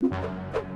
you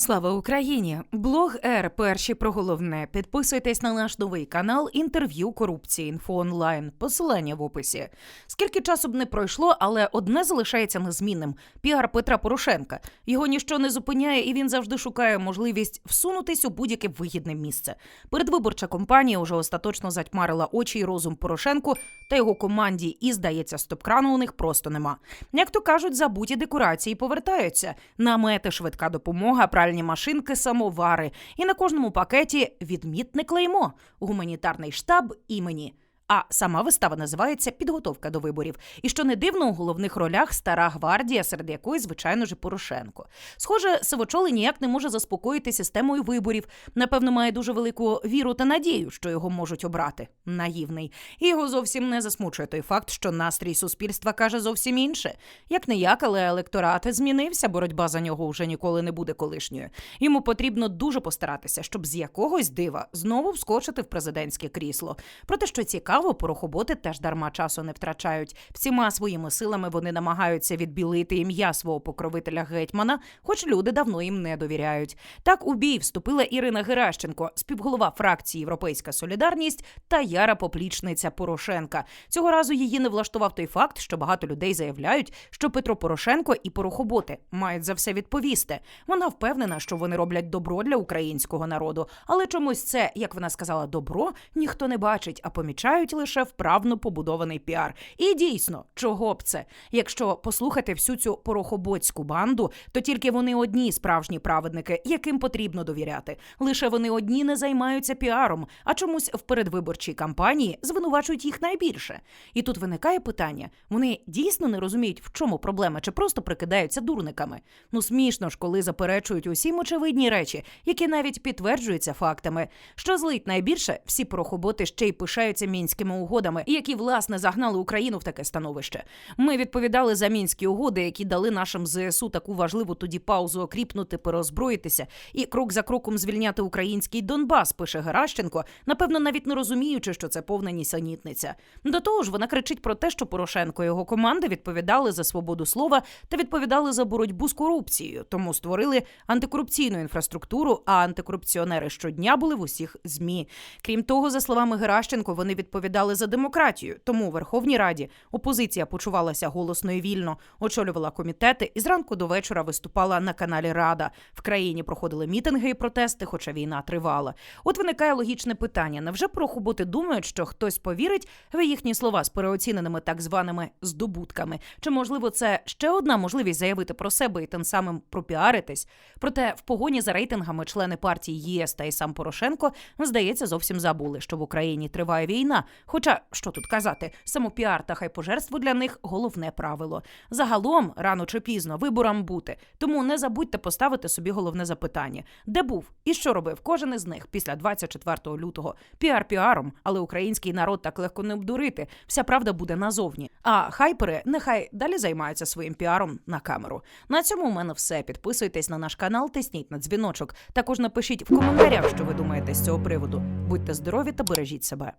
Слава Україні! Блог Р. Перші про головне. Підписуйтесь на наш новий канал інтерв'ю корупції інфо онлайн. Посилання в описі. Скільки часу б не пройшло, але одне залишається незмінним: піар Петра Порошенка. Його ніщо не зупиняє, і він завжди шукає можливість всунутись у будь-яке вигідне місце. Передвиборча кампанія уже остаточно затьмарила очі й розум Порошенку та його команді, і здається, стоп-крану у них просто нема. Як то кажуть, забуті декорації повертаються. Намети, швидка допомога, пральні машинки, самовари. І на кожному пакеті відмітне клеймо гуманітарний штаб імені. А сама вистава називається Підготовка до виборів. І що не дивно, у головних ролях стара гвардія, серед якої, звичайно ж, Порошенко. Схоже, Сивочоли ніяк не може заспокоїти системою виборів. Напевно, має дуже велику віру та надію, що його можуть обрати. Наївний. І його зовсім не засмучує той факт, що настрій суспільства каже зовсім інше. Як не як, але електорат змінився, боротьба за нього вже ніколи не буде колишньою. Йому потрібно дуже постаратися, щоб з якогось дива знову вскочити в президентське крісло. Проте, що цікаво, порохоботи теж дарма часу не втрачають. Всіма своїми силами вони намагаються відбілити ім'я свого покровителя гетьмана, хоч люди давно їм не довіряють. Так у бій вступила Ірина Геращенко, співголова фракції Європейська Солідарність та яра поплічниця Порошенка. Цього разу її не влаштував той факт, що багато людей заявляють, що Петро Порошенко і порохоботи мають за все відповісти. Вона впевнена, що вони роблять добро для українського народу, але чомусь це, як вона сказала, добро ніхто не бачить, а помічають лише вправно побудований піар. І дійсно, чого б це? Якщо послухати всю цю порохоботську банду, то тільки вони одні справжні праведники, яким потрібно довіряти. Лише вони одні не займаються піаром, а чомусь в передвиборчій кампанії звинувачують їх найбільше. І тут виникає питання: вони дійсно не розуміють, в чому проблема, чи просто прикидаються дурниками. Ну смішно ж, коли заперечують усім очевидні речі, які навіть підтверджуються фактами. Що злить найбільше, всі порохоботи ще й пишаються мінськими угодами, які власне загнали Україну в таке становище. Ми відповідали за мінські угоди, які дали нашим ЗСУ таку важливу тоді паузу окріпнути, переозброїтися і крок за кроком звільняти український Донбас. Пише Геращенко, напевно, навіть не розуміючи, що це повна нісенітниця. До того ж, вона кричить про те, що Порошенко і його команда відповідали за свободу слова та відповідали за боротьбу з корупцією, тому створили антикорупційну інфраструктуру. А антикорупціонери щодня були в усіх змі. Крім того, за словами Геращенко, вони відповідали за демократію. Тому у Верховній Раді опозиція почувалася голосно і вільно, очолювала комітети і зранку до вечора виступала на каналі Рада. В країні проходили мітинги і протести, хоча війна тривала. От виникає логічне питання: невже прохоботи думають, що хтось повірить в їхні слова з переоціненими так званими здобутками? Чи можливо це ще одна можливість заявити про себе і тим самим пропіаритись? Проте в погоні за рейтингами члени партії ЄС та й сам Порошенко здається зовсім забули, що в Україні триває війна. Хоча що тут казати, самопіар та хайпожерство для них головне правило. Загалом, рано чи пізно, виборам бути. Тому не забудьте поставити собі головне запитання: де був і що робив кожен із них після 24 лютого? Піар піаром, але український народ так легко не обдурити. Вся правда буде назовні. А хайпери нехай далі займаються своїм піаром на камеру. На цьому у мене все. Підписуйтесь на наш канал, тисніть на дзвіночок. Також напишіть в коментарях, що ви думаєте з цього приводу. Будьте здорові та бережіть себе.